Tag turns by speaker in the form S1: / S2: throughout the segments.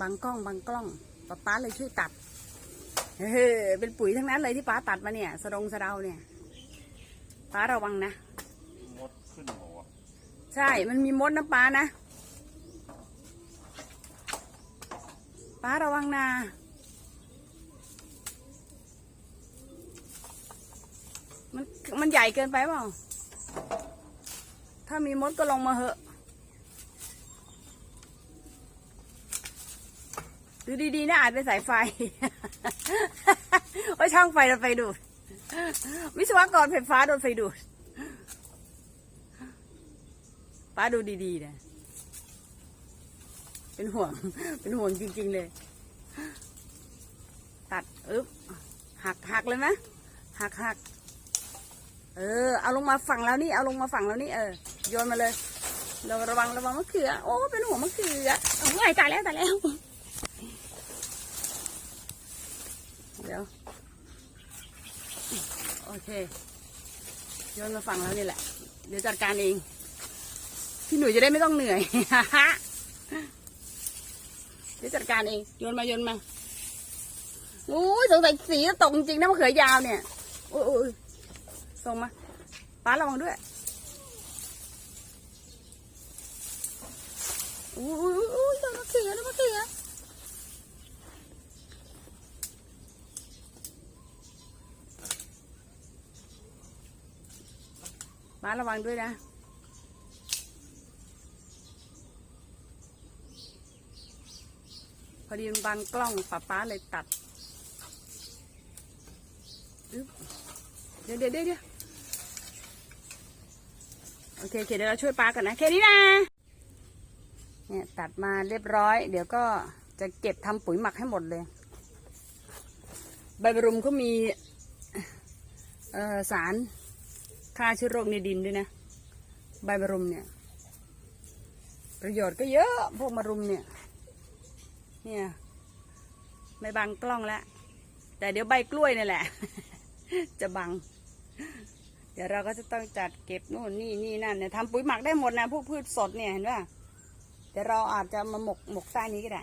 S1: บางกล้องบางกล้องป๊าป๊าเลยช่วยตัดเฮ้ยเป็นปุ๋ยทั้งนั้นเลยที่ป๊าตัดมาเนี่ยสะดงสะเดาเนี่ยป๊าระวังนะ
S2: มดขึ้นหัว
S1: ใช่มันมีมดนะป๊านะป๊าระวังนะมันมันใหญ่เกินไปเปล่า ถ้ามีมดก็ลงมาเหอะ ดูดีๆนะอาจเป็นสายไฟว่าช่างไฟโดนไฟดูด วิศวกรไฟฟ้าโดนไฟดูด ป้าดูดีๆนะ เป็นห่วง เป็นห่วงจริง ๆ เลย ตัดอึ๊บหักหักเลยไหมหักหักเออ เอาลงมาฝั่งแล้วนี่ เอาลงมาฝั่งแล้วนี่ เออ โยนมาเลยเราระวังระวังมะเขือ โอ้ เป็นห่วงมะเขือโอ้ยตายแล้วตายแล้ว เดี๋ยว โยนมาฝั่งแล้วนี่แหละ เดี๋ยวจัดการเอง พี่หนุ่ยจะได้ไม่ต้องเหนื่อยเดี๋ยวจัดการเอง โยนมาโยนมาโอ้ยสงสัยสีจะตกจริงนะมะเขือยาวเนี่ยโอ้ยโอ้ยส่งมาป้าระวังด้วยโอ้ยโอ้ยโอ้ยโดนมะเขือโดนมะเขือ ป้าระวังด้วยนะพอดีมันบังกล้องป้าป้าเลยตัดเดี๋ยวเดี๋ยวเดี๋ยวโอเคโอเคเดี๋ยวเราช่วยป้ากันนะแค่นี้นะเนี่ยตัดมาเรียบร้อย เดี๋ยวก็จะเก็บทำปุ๋ยหมักให้หมดเลย ใบบรุมก็มีสาร ฆ่าเชื้อโรคในดินด้วยนะ ใบบรุมเนี่ย ประโยชน์ก็เยอะ พวกมะรุมเนี่ย เนี่ยไม่บังกล้องแล้วแต่เดี๋ยวใบกล้วยนี่แหละ จะบัง เดี๋ยวเราก็จะต้องจัดเก็บนู่นนี่นี่นั่นเนี่ยทำปุ๋ยหมักได้หมดนะพวกพืชสดเนี่ยเห็นป่ะเดี๋ยวเราอาจจะมาหมกหมกใต้นี้ก็ได้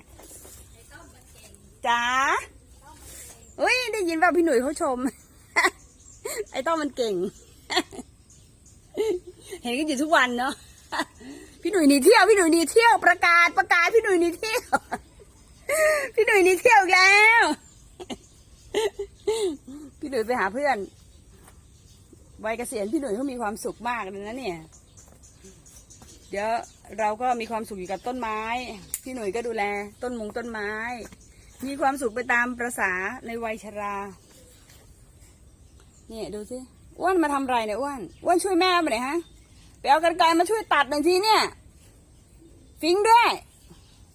S1: จ๋าอุ้ยได้ยินว่าพี่หนุ่ยเขาชม ไอ้ต้อมมันเก่ง เห็นกันอยู่ทุกวันเนาะพี่หนุ่ยหนีเที่ยว พี่หนุ่ยหนีเที่ยวประกาศประกาศพี่หนุ่ยหนีเที่ยว พี่หนุ่ยหนีเที่ยวแล้ว พี่หนุ่ยไปหาเพื่อนวัยเกษียณพี่หนุ่ยเขามีความสุขมากเลยนะเนี่ย เดี๋ยวเราก็มีความสุขอยู่กับต้นไม้ พี่หนุ่ยก็ดูแล ต้นมงต้นไม้ มีความสุขไปตามประษาในวัยชรา เนี่ยดูสิ อ้วนมาทำไรเนี่ยอ้วนอ้วนช่วยแม่มาหน่อยฮะไปเอากันไกรมาช่วยตัดหน่อยทีเนี่ยฟิงด้วย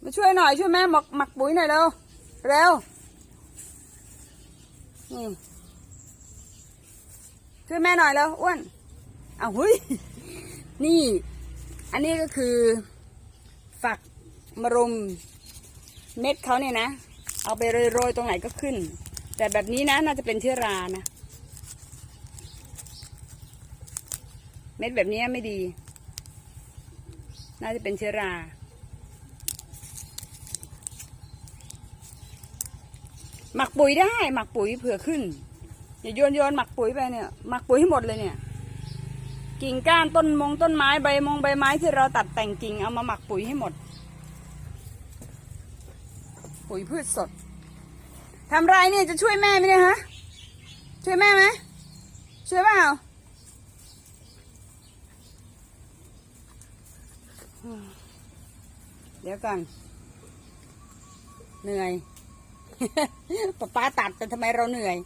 S1: มาช่วยหน่อยช่วยแม่หมักหมักปุ๋ยหน่อยเร็วเร็วนี่ช่วยแม่หน่อยแล้วอ้วนเอาหุยนี่ อันนี้ก็คือ ฝักมะรุมเม็ดเขาเนี่ยนะ เอาไปโรยๆตรงไหนก็ขึ้น แต่แบบนี้นะน่าจะเป็นเชื้อรานะ ม็ดแบบนี้ไม่ดี น่าจะเป็นเชื้อรา หมักปุ๋ยได้ หมักปุ๋ยเผื่อขึ้น อย่าโยนโยนหมักปุ๋ยไปเนี่ย หมักปุ๋ยให้หมดเลยเนี่ย กิ่งก้านต้นมงต้นไม้ใบมงใบไม้ที่เราตัดแต่งกิ่งเอามาหมักปุ๋ยให้หมด ปุ๋ยพืชสดทำไรเนี่ยจะช่วยแม่ไหมเนี่ยฮะ ช่วยแม่ไหมช่วยเปล่า เดี๋ยวก่อน เหนื่อยป๊าป้าตัดแต่ทำไมเราเหนื่อย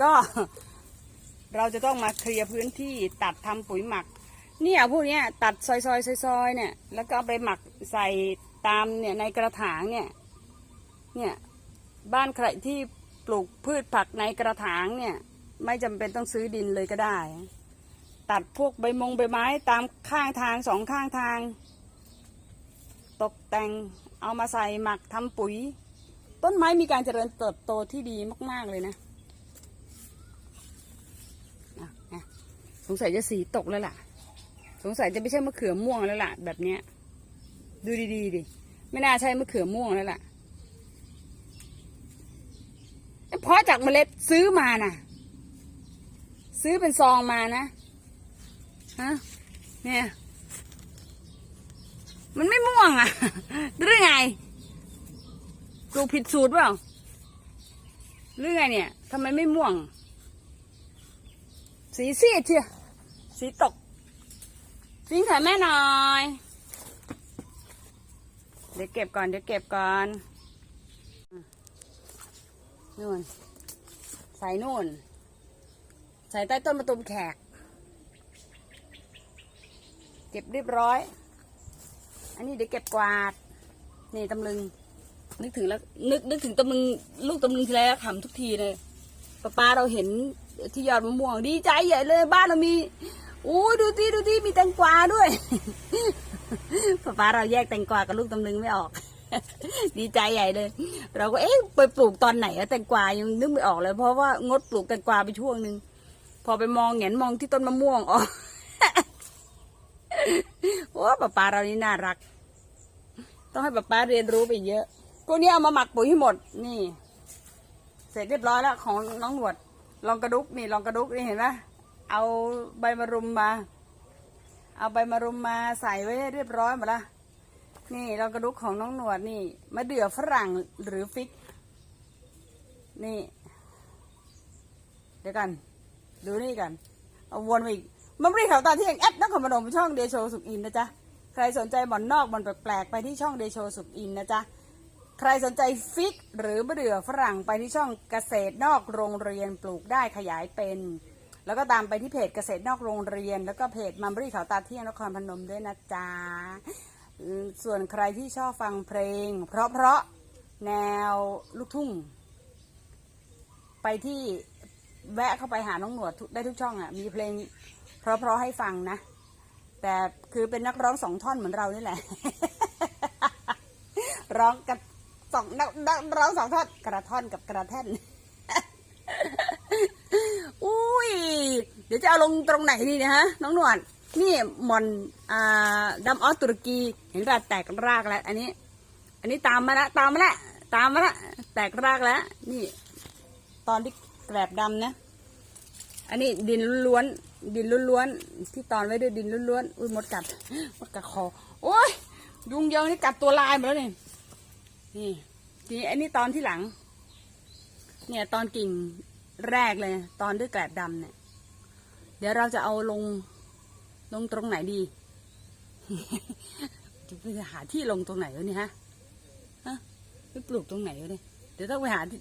S1: ก็ เราจะต้องมาเคลียร์พื้นที่ตัดทำปุ๋ยหมัก เนี่ยพวกเนี้ยตัดซอยซอยซอยซอยเนี่ย แล้วก็เอาไปหมักใส่ตามเนี่ยในกระถางเนี่ย เนี่ยบ้านใครที่ปลูกพืชผักในกระถางเนี่ย ไม่จำเป็นต้องซื้อดินเลยก็ได้ ตัดพวกใบมงใบไม้ตามข้างทางสองข้างทาง ตกแต่งเอามาใส่หมักทำปุ๋ย ต้นไม้มีการเจริญเติบโตที่ดีมาก ๆ เลยนะสงสัยจะสีตกแล้วล่ะ สงสัยจะไม่ใช่มะเขือม่วงแล้วล่ะ แบบเนี้ย ดูดีๆดิไม่น่าใช่มะเขือม่วงแล้วล่ะเอ้ยเพราะจากเมล็ดซื้อมาน่ะ ซื้อเป็นซองมานะฮะเนี่ย มันไม่ม่วงอะ หรือไงปลูกผิดสูตรเปล่าหรือไงเนี่ยทำไมไม่ม่วง สีซีดเชียสีตกฟิงขายแม่หน่อย เดี๋ยวเก็บก่อน เดี๋ยวเก็บก่อนนู่นใส่นู่น ใส่ใต้ต้นมะตูมแขก เก็บเรียบร้อย อันนี้เดี๋ยวเก็บกวาด นี่ตำลึง นึกถึงแล้ว นึกนึกถึงตำลึงลูกตำลึงทีไรขำทุกทีเลยป้าป้าเราเห็นที่ยอดมะม่วงดีใจใหญ่เลย บ้านเรามีอู้ดูที่ดูที่มีแตงกวาด้วยป้าป้าเราแยกแตงกวากับลูกตำลึงไม่ออก ดีใจใหญ่เลย เราก็เอ๊ะไปปลูกตอนไหนอะแตงกวายังนึกไม่ออกเลย เพราะว่างดปลูกแตงกวาไปช่วงหนึ่งพอไปมองเห็นมองที่ต้นมะม่วงอ๋อ โอ้ป้าป้าเรานี่น่ารัก ต้องให้ป้าป้าเรียนรู้ไปเยอะกูนี้เอามาหมักปุ๋ยให้หมด นี่ เสร็จเรียบร้อยแล้วของน้องหนวด ลองกระดุกนี่ลองกระดุกนี่เห็นไหมเอาใบมะรุมมา เอาใบมะรุมมาใส่ไว้เรียบร้อยหมดละนี่ลองกระดุกของน้องหนวดนี่มะเดื่อฝรั่งหรือฟิก นี่ เดี๋ยวกัน ดูนี่กัน เอาวนไปอีก มันไม่ได้ข่าวตาที่ย่างแอดนักขมนมช่องเดโชสุขอินนะจ๊ะ ใครสนใจหมอนนอกหมอนแปลกๆไปที่ช่องเดโชสุขอินนะจ๊ะ ใครสนใจฟิกหรือมะเดื่อฝรั่งไปที่ช่องเกษตรนอกโรงเรียนปลูกได้ขยายเป็น แล้วก็ตามไปที่เพจเกษตรนอกโรงเรียน แล้วก็เพจมัมบรี่ขาวตาเที่ยงนครพนมด้วยนะจ๊ะ ส่วนใครที่ชอบฟังเพลง เพราะเพราะๆแนวลูกทุ่ง ไปที่แวะเข้าไปหาน้องหนวดได้ทุกช่องอะ มีเพลง เพราะๆให้ฟังนะ แต่คือเป็นนักร้องสองท่อนเหมือนเรานี่แหละ ร้องกับสองนักนักร้องสองท่อนกระท่อนกับกระแท่นอุ้ย เดี๋ยวจะเอาลงตรงไหนดีนะฮะ น้องหนวด นี่หมอนอ่าดำออสตุรกีเห็นรากแตกรากแล้ว อันนี้ อันนี้ตามมาละตามมาละตามมาละแตกรากแล้ว นี่ ตอนที่แกลบดำนะ อันนี้ดินล้วน ดินล้วนๆที่ตอนไว้ด้วยดินล้วนๆอุ้ยมดกัดมดกัดคอโอ้ยยุงเยอะนี่กัดตัวลายหมดแล้วนี่นี่ทีนี้อันนี้ตอนที่หลัง เนี่ยตอนกิ่งแรกเลย ตอนด้วยแกลบดำเนี่ย เดี๋ยวเราจะเอาลงลงตรงไหนดีจะไปหาที่ลงตรงไหนวะเนี่ยฮะฮะไปปลูกตรงไหนวะเนี่ยเดี๋ยวต้องไปหาที่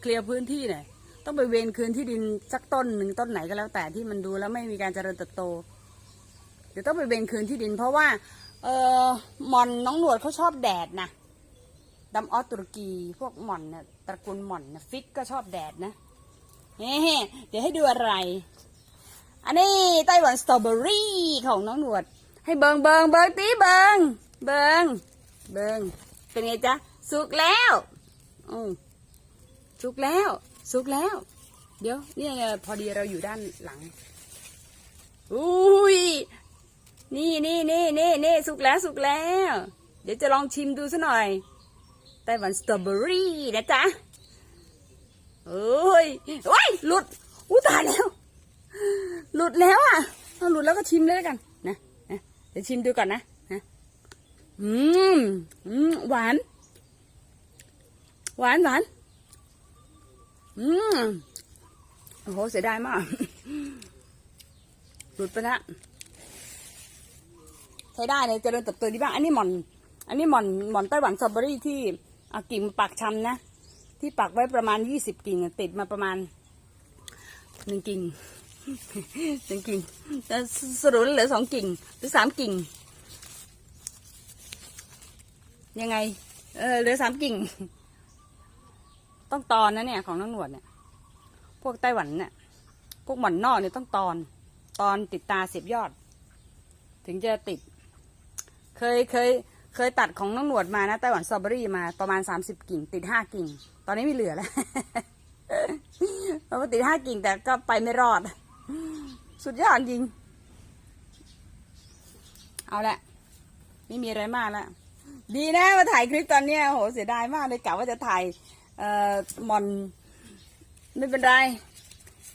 S1: เคลียร์พื้นที่หน่อย ต้องไปเวนคืนที่ดินสักต้นหนึ่งต้นไหนก็แล้วแต่ที่มันดูแล้วไม่มีการเจริญเติบโตเดี๋ยวต้องไปเวนคืนที่ดิน เพราะว่า เออมอนน้องหนวดเขาชอบแดดนะดำออสตุรกี พวกหมอนเนี่ยตระกูลหมอนนะฟิกก็ชอบแดดนะเฮ้เดี๋ยวให้ดูอะไร อันนี้ไต้หวันสตรอเบอรี่ของน้องหนวด ให้เบิงเบิงเบิงตีเบิงเบิงเบิงเป็นไงจ๊ะสุกแล้วอืมสุกแล้ว สุกแล้ว เดี๋ยวเนี่ไงพอดีเราอยู่ด้านหลังอุ้ยนี่นี่นี่นี่นี่สุกแล้วสุกแล้ว เดี๋ยวจะลองชิมดูซะหน่อยไต้หวันสตรอเบอรี่นะจ๊ะเอ้ยโอ้ยหลุดอู้ตายแล้ว หลุดแล้วอะเอาหลุดแล้วก็ชิมเลยกันนะนะเดี๋ยวชิมดูก่อนนะนะอืมอืมหวาน หวานหวาน อืมโอ้โหเสียดายมาก หลุดไปละใช้ได้เลยเจริญเติบโตดีบ้าง อันนี้หม่อน อันนี้หม่อนหม่อนไต้หวันสตรอเบอรี่ที่อากิ่งมปักชำนะ ที่ปักไว้ประมาณยี่สิบกิ่งติดมาประมาณหนึ่งกิ่งหนึ่งกิ่งแต่สรุปเหลือสองกิ่ง หรือสามกิ่ง ยังไง เออเหลือสามกิ่ง ต้องตอนนะเนี่ยของน้องหนวดเนี่ย พวกไต้หวันเนี่ย พวกหมอนนอกเนี่ยต้องตอน ตอนติดตาเสียบยอด ถึงจะติด เคยเคย เคยตัดของน้องหนวดมานะไต้หวันสตรอเบอรี่มาประมาณสามสิบกิ่ง ติดห้ากิ่ง ตอนนี้ไม่เหลือแล้วเพราติดห้ากิ่งแต่ก็ไปไม่รอด สุดยอดจริง เอาละไม่มีอะไรมากแล้วดีนะมาถ่ายคลิปตอนเนี้ยโหเสียดายมากเลยกะว่าจะถ่าย หมอนไม่เป็นไร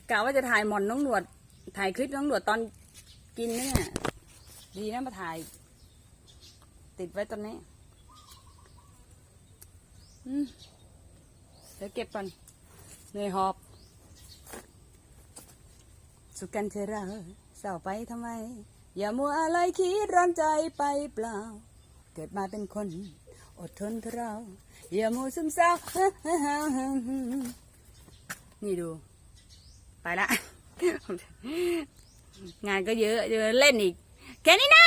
S1: กะว่าจะถ่ายหมอนน้องหนวด ถ่ายคลิปน้องหนวดตอนกินเนี่ยดีนะมาถ่าย ติดไว้ตอนนี้เดี๋ยวเก็บก่อนเหนื่อยหอบ สุกันเธอเราเศร้าไปทำไม อย่ามัวอะไรคิดร้อนใจไปเปล่า เกิดมาเป็นคน อดทนเถอะเราอย่ามัวซึมเศร้านี่ดู ไปละ งานก็เยอะเยอะเล่นอีก แค่นี้นะ